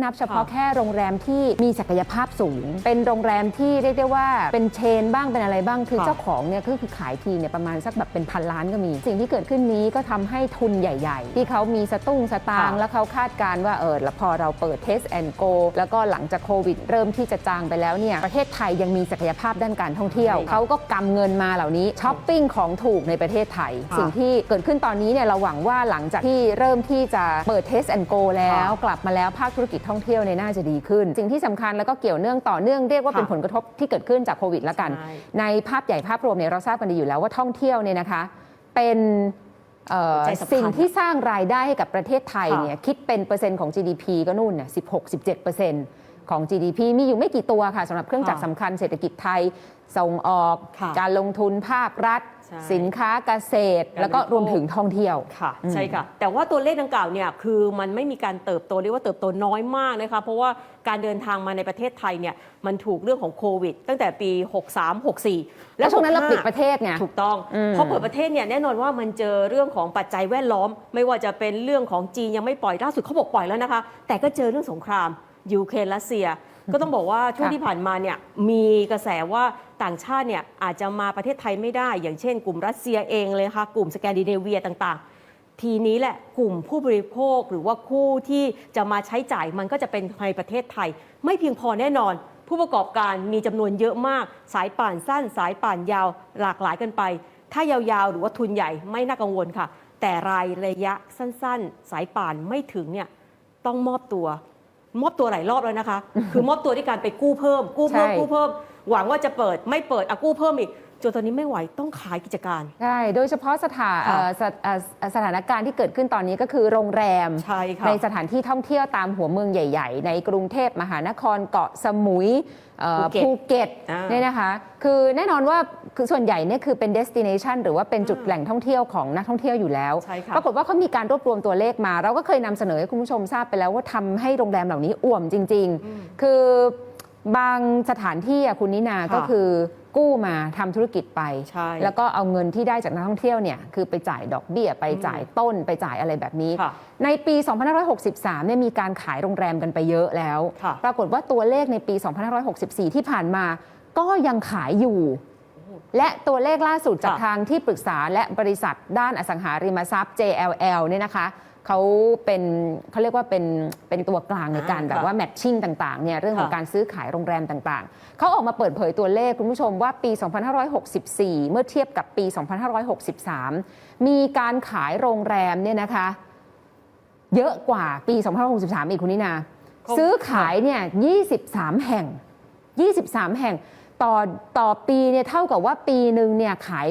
นับเฉพาะค่ะแค่โรงแรมที่มีศักยภาพสูง เป็นโรงแรมที่เรียกได้ว่าเป็นเชนบ้างเป็นอะไรบ้างคือค่ะเจ้าของเนี่ยก็คือขายทีเนี่ยประมาณสักแบบเป็นพันล้านก็มี สิ่งที่เกิดขึ้นนี้ก็ทำให้ทุนใหญ่ ๆ ที่เขามีสตุ้งสตางค์ค่ะแล้วเขาคาดการณ์ว่าเออแล้วพอเราเปิด Test and Go แล้วก็หลังจากโควิด เริ่มที่จะจางไปแล้วเนี่ยประเทศไทยยังมีศักยภาพด้านการท่องเที่ยวใช่เขาก็กำเงินมาเหล่านี้ช้อปปิ้งของถูกในประเทศไทยค่ะสิ่งที่เกิดขึ้นตอนนี้เนี่ยเราหวังว่าหลังจากที่เริ่มที่จะเปิด Test and Go แล้วค่ะกลับมาแล้วภาคธุรกิจท่องเที่ยวเนี่ยน่าจะดีขึ้น สิ่งที่สำคัญแล้วก็เกี่ยวเนื่องต่อเนื่องเรียกว่าค่ะเป็นผลกระทบที่เกิดขึ้นจากโควิดละกันใช่ในภาพใหญ่ภาพรวมเนี่ยเราทราบกันดีอยู่แล้วว่าท่องเที่ยวเนี่ยนะคะเป็นเอ่อหัวใจสำคัญสิ่งที่สร้างรายได้ให้กับประเทศไทยค่ะเนี่ยคิดเป็นเปอร์เซ็นต์ของ GDP ก็นู่นน่ะ16 17เปอร์เซ็นต์ของ GDP มีอยู่ไม่กี่ตัวค่ะสำหรับเครื่องจักรค่ะสำคัญเศรษฐกิจไทยส่งออกค่ะการลงทุนภาครัฐ ใช่ สินค้าเกษตรการแล้วก็บริโภครวมถึงท่องเที่ยว ค่ะอืม ใช่ค่ะ แต่ว่าตัวเลขดังกล่าวเนี่ยคือมันไม่มีการเติบโตเรียกว่าเติบโตน้อยมากนะคะเพราะว่าการเดินทางมาในประเทศไทยเนี่ยมันถูกเรื่องของโควิด ตั้งแต่ปี 63 64 แล้วช่วงนั้นเรา65ปิดประเทศไง ถูกต้องอืม พอเปิดประเทศเนี่ยแน่นอนว่ามันเจอเรื่องของปัจจัยแวดล้อม ไม่ว่าจะเป็นเรื่องของจีนยังไม่ปล่อยล่าสุดเขาบอกปล่อยแล้วนะคะ แต่ก็เจอเรื่องสงครามยูเครนรัสเซีย ก็ต้องบอกว่าช่วงที่ผ่านมาเนี่ยมีกระแสว่าต่างชาติเนี่ยอาจจะมาประเทศไทยไม่ได้ อย่างเช่น กลุ่มรัสเซียเองเลยค่ะกลุ่มสแกนดิเนเวียต่างๆ ทีนี้แหละกลุ่มผู้บริโภคหรือว่าคู่ที่จะมาใช้จ่ายมันก็จะเป็นในประเทศไทย ไม่เพียงพอแน่นอน ผู้ประกอบการมีจำนวนเยอะมาก สายป่านสั้น สายป่านยาวหลากหลายกันไป ถ้ายาวๆ หรือว่าทุนใหญ่ไม่น่ากังวลค่ะ แต่รายระยะสั้น ๆ สายป่านไม่ถึงเนี่ยต้องมอบตัว มอบตัวหลายรอบแล้วนะคะ คือมอบตัวด้วยการไปกู้เพิ่ม กู้เพิ่มใช่ กู้เพิ่ม หวังว่าจะเปิดไม่เปิดอะกู้เพิ่มอีก จนตอนนี้ไม่ไหวต้องขายกิจการ ใช่โดยเฉพาะสถานค่ะ เอ่อสถเอ่อสถานการณ์ที่เกิดขึ้นตอนนี้ก็คือโรงแรม ใช่ค่ะ ในสถานที่ท่องเที่ยวตามหัวเมืองใหญ่ ๆ ในกรุงเทพมหานครเกาะสมุยเอ่อภูเก็ตภูเก็ตอ่าเนี่ยนะคะคือแน่นอนว่าคือส่วนใหญ่เนี่ยคือเป็น destination หรือว่าเป็นจุดแหล่งท่องเที่ยวของนักท่องเที่ยวอยู่แล้ว ใช่ค่ะ ปรากฏว่าเขามีการรวบรวมตัวเลขมา เราก็เคยนำเสนอให้คุณผู้ชมทราบไปแล้วว่าทำให้โรงแรมเหล่านี้อ่วมจริง ๆ คือบางสถานที่อะคุณนินาค่ะก็คือ กู้มาทำธุรกิจไปใช่แล้วก็เอาเงินที่ได้จากนักท่องเที่ยวเนี่ยคือไปจ่ายดอกเบี้ยไปจ่ายต้นไปจ่ายอะไรแบบนี้ค่ะในปี 2563 เนี่ยมีการขายโรงแรมกันไปเยอะแล้วค่ะปรากฏว่าตัวเลขในปี 2564 ที่ผ่านมาก็ยังขายอยู่ และตัวเลขล่าสุดจากค่ะทางที่ปรึกษาและบริษัทด้านอสังหาริมทรัพย์ JLL เนี่ยนะคะ เขาเป็นเขาเรียกว่าเป็นเป็นตัวกลางในการอ่าแบบว่าแมทชิ่งต่างๆเนี่ยเรื่องของค่ะการซื้อขายโรงแรมต่างๆ เขาออกมาเปิดเผยตัวเลขคุณผู้ชมว่าปี 2564 เมื่อเทียบกับปี 2563 มีการขายโรงแรมเนี่ยนะคะ เยอะกว่าปี 2563 อีกคุณนินาเขาซื้อขายเนี่ย23 แห่ง 23 แห่งต่อต่อปีเนี่ยเท่ากับว่าปีหนึ่งเนี่ยขาย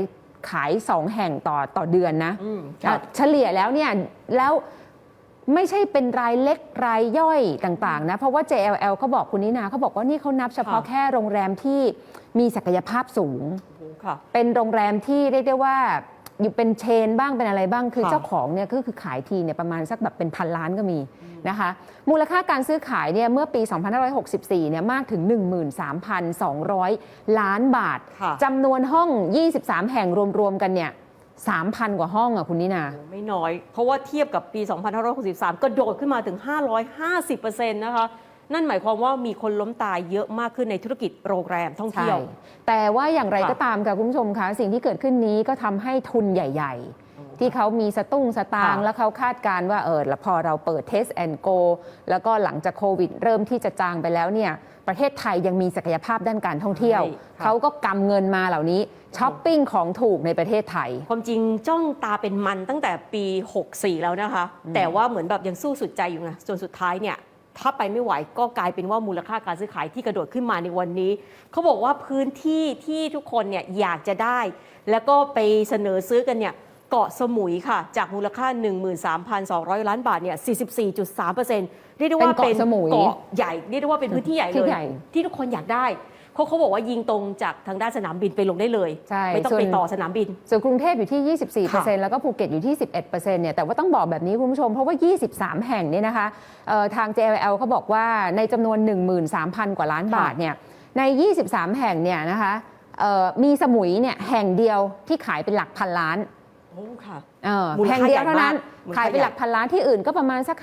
ขาย2แห่งต่อต่อเดือนนะอืมค่ะอะเฉลี่ยแล้วเนี่ยแล้วไม่ใช่เป็นรายเล็กรายย่อยต่างๆนะเพราะว่า JLL เขาบอกคุณนินาเขาบอกว่านี่เขานับเฉพาะค่ะแค่โรงแรมที่มีศักยภาพสูงโอ้โหค่ะเป็นโรงแรมที่เรียกได้ว่าอยู่เป็นเชนบ้างเป็นอะไรบ้างคือค่ะเจ้าของเนี่ยก็คือขายทีเนี่ยประมาณสักแบบเป็นพันล้านก็มี นะคะ มูลค่าการซื้อขายเนี่ยเมื่อปี 2564 เนี่ยมากถึง 13,200 ล้านบาทค่ะจำนวนห้อง 23 แห่งรวม ๆ กันเนี่ย3,000 กว่าห้องอะคุณนินาโอ้ไม่น้อย เพราะว่าเทียบกับปี 2563 กระโดดขึ้นมาถึง 550%นะคะนั่นหมายความว่ามีคนล้มตายเยอะมากขึ้นในธุรกิจโรงแรมท่องใช่เที่ยว แต่ว่าอย่างไรค่ะก็ตามค่ะคุณผู้ชมคะสิ่งที่เกิดขึ้นนี้ก็ทำให้ทุนใหญ่ ๆ ที่เขามีสตุ้งสตางค์ค่ะแล้วเขาคาดการณ์ว่าเออแล้วพอเราเปิด Test and Go แล้วก็หลังจากโควิด เริ่มที่จะจางไปแล้วเนี่ยประเทศไทยยังมีศักยภาพด้านการท่องเที่ยวใช่ค่ะเขาก็กำเงินมาเหล่านี้ช้อปปิ้งของถูกในประเทศไทย ความจริงจ้องตาเป็นมันตั้งแต่ปี 64 แล้วนะคะ แต่ว่าเหมือนแบบยังสู้สุดใจอยู่ไงจนสุดท้ายเนี่ยถ้าไปไม่ไหวก็กลายเป็นว่ามูลค่าการซื้อขายที่กระโดดขึ้นมาในวันนี้ เขาบอกว่าพื้นที่ที่ทุกคนเนี่ยอยากจะได้ แล้วก็ไปเสนอซื้อกันเนี่ย เกาะสมุยค่ะ จากมูลค่า 13,200 ล้านบาทเนี่ย 44.3%เรียกได้ว่าเป็นเกาะสมุยเกาะใหญ่เรียกได้ว่าเป็นพื้นที่ใหญ่ที่เลยใหญ่ที่ทุกคนอยากได้เขาเขาบอกว่ายิงตรงจากทางด้านสนามบินไปลงได้เลยใช่ไม่ต้องส่วนไปต่อสนามบิน ส่วนกรุงเทพอยู่ที่ 24%แล้วก็ภูเก็ตอยู่ที่ 11%เนี่ยแต่ว่าต้องบอกแบบนี้คุณผู้ชม เพราะว่า 23 แห่งเนี่ยนะคะเอ่อทาง JLL เขาบอกว่าในจำนวน 13,000 กว่าล้านบาทเนี่ยใน 23 แห่งเนี่ยนะคะเอ่อมีสมุยเนี่ยแห่งเดียวที่ขายเป็นหลักพันล้านโอ้ค่ะเออมูลแพค่างเดียวเท่านั้นใหญ่มากขายไปหลักพันล้านที่อื่นก็ประมาณสัก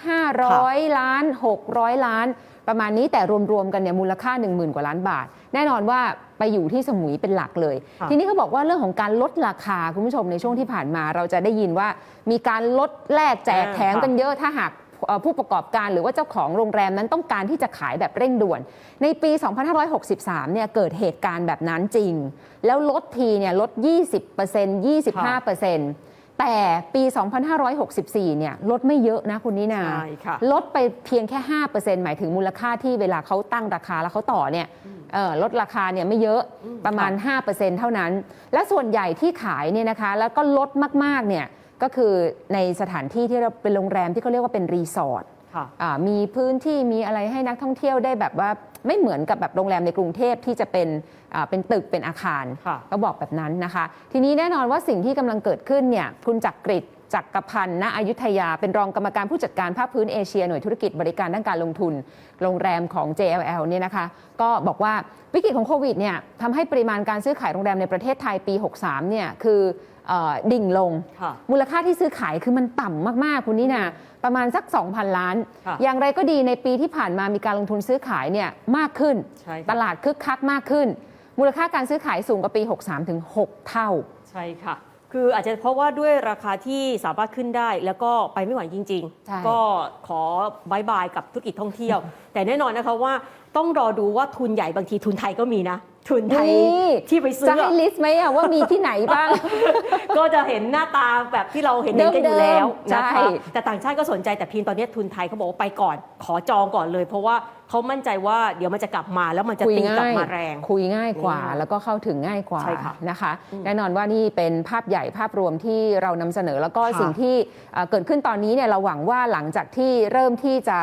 500 ล้าน 600 ล้าน ประมาณนี้แต่รวมๆกันเนี่ยมูลค่า 1 0,000 กว่าล้านบาท แน่นอนว่าไปอยู่ที่สมุยเป็นหลักเลยค่ะทีนี้เขาบอกว่าเรื่องของการลดราคาคุณผู้ชมในช่วงที่ผ่านมา เราจะได้ยินว่ามีการลดแลกแจกแถมกันเยอะถ้าหากเอ่อ ผู้ประกอบการหรือว่าเจ้าของโรงแรมนั้นต้องการที่จะขายแบบเร่งด่วน ในปี 2563 เนี่ยเกิดเหตุการณ์แบบนั้นจริง แล้วลดทีเนี่ยลด 20% 25%แต่ปี 2564 เนี่ยลดไม่เยอะนะคุณนินาใช่ค่ะลดไปเพียงแค่ 5%หมายถึงมูลค่าที่เวลาเขาตั้งราคาแล้วเขาต่อเนี่ยเอ่อลดราคาเนี่ยไม่เยอะอืมประมาณ 5%เท่านั้น และส่วนใหญ่ที่ขายเนี่ยนะคะแล้วก็ลดมากๆเนี่ย ก็คือในสถานที่ที่เราเป็นโรงแรมที่เขาเรียกว่าเป็นรีสอร์ทค่ะอ่ามีพื้นที่มีอะไรให้นักท่องเที่ยวได้แบบว่าไม่เหมือนกับแบบโรงแรมในกรุงเทพที่จะเป็นอ่าเป็นตึกเป็นอาคารค่ะก็บอกแบบนั้นนะคะ ทีนี้แน่นอนว่าสิ่งที่กำลังเกิดขึ้นเนี่ยคุณจักกริดจักรพันธ์ณอยุธยา เป็นรองกรรมการผู้จัดการภาคพื้นเอเชียหน่วยธุรกิจบริการด้านการลงทุน โรงแรมของ JLL เนี่ยนะคะ ก็บอกว่าวิกฤตของโควิดเนี่ยทำให้ปริมาณการซื้อขายโรงแรมในประเทศไทยปี 63เนี่ยคือเอ่อ ดิ่งลงค่ะมูลค่าที่ซื้อขายคือมันต่ำมากๆ คุณนี่นาประมาณสัก 2,000 ล้านค่ะอย่างไรก็ดีในปีที่ผ่านมามีการลงทุนซื้อขายเนี่ยมากขึ้นใช่ค่ะตลาดคึกคักมากขึ้น มูลค่าการซื้อขายสูงกว่าปี 63 ถึง 6 เท่า ใช่ค่ะ คืออาจจะเพราะว่าด้วยราคาที่สามารถขึ้นได้ แล้วก็ไปไม่ไหวจริงใช่ๆก็ขอบายบายกับธุรกิจท่องเที่ยว แต่แน่นอนนะคะว่าต้องรอดูว่าทุนใหญ่บางทีทุนไทยก็มีนะ ทุนไทยนี่ที่ไปซื้จะอให้ลิสต์ไหมอะว่ามีที่ไหนบ้าง ก็จะเห็นหน้าตาแบบที่เราเห็นกันอยู่แล้วเดิมๆนะใช่ คะแต่ต่างชาติก็สนใจแต่เพียงตอนนี้ทุนไทยเขาบอกว่าไปก่อน ขอจองก่อนเลย เพราะว่าเขามั่นใจว่าเดี๋ยวมันจะกลับมาแล้วมันจะคุยตีกลับง่ายมาแรง คุยง่ายกว่านี่แล้วก็เข้าถึงง่ายกว่าใช่ค่ะนะคะ แน่นอนว่านี่เป็นภาพใหญ่ภาพรวมที่เรานำเสนอแล้วก็ค่ะสิ่งที่เอ่อเกิดขึ้นตอนนี้เนี่ยเราหวังว่าหลังจากที่เริ่มที่จะ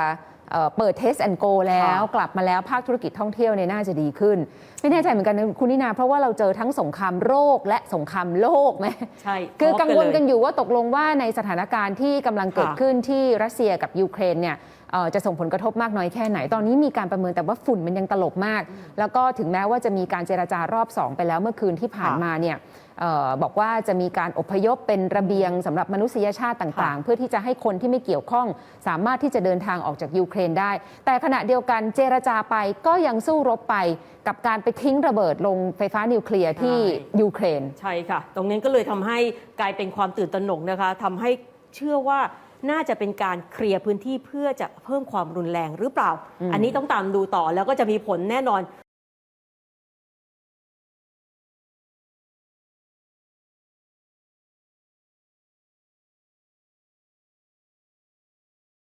เอ่อเปิด Test and Go แล้วค่ะกลับมาแล้วภาคธุรกิจท่องเที่ยวเนี่ยน่าจะดีขึ้น ไม่แน่ใจเหมือนกันนะคุณนินา เพราะว่าเราเจอทั้งสงครามโรคและสงครามโลกไหมใช่คือกังวลพร้มกันเลยอยู่ว่าตกลงว่าในสถานการณ์ที่กำลังเกิดค่ะขึ้นที่รัสเซียกับยูเครนเนี่ยเอ่อ จะส่งผลกระทบมากน้อยแค่ไหน ตอนนี้มีการประเมินแต่ว่าฝุ่นมันยังตลบมาก แล้วก็ถึงแม้ว่าจะมีการเจราจารอบ 2 ไปแล้วเมื่อคืนที่ผ่านค่ะมาเนี่ยเออบอกว่าจะมีการอพยพเป็นระเบียงสำหรับมนุษยชาติต่าง ๆ เพื่อที่จะให้คนที่ไม่เกี่ยวข้อง สามารถที่จะเดินทางออกจากยูเครนได้ แต่ขณะเดียวกันเจรจาไปก็ยังสู้รบไปกับการไปทิ้งระเบิดลงไฟฟ้านิวเคลียร์ที่ใช่ยูเครน ใช่ค่ะ ตรงนี้ก็เลยทำให้กลายเป็นความตื่นตระหนกนะคะทำให้เชื่อว่า น่าจะเป็นการเคลียร์พื้นที่เพื่อจะเพิ่มความรุนแรงหรือเปล่า อันนี้ต้องตามดูต่อแล้วก็จะมีผลแน่นอน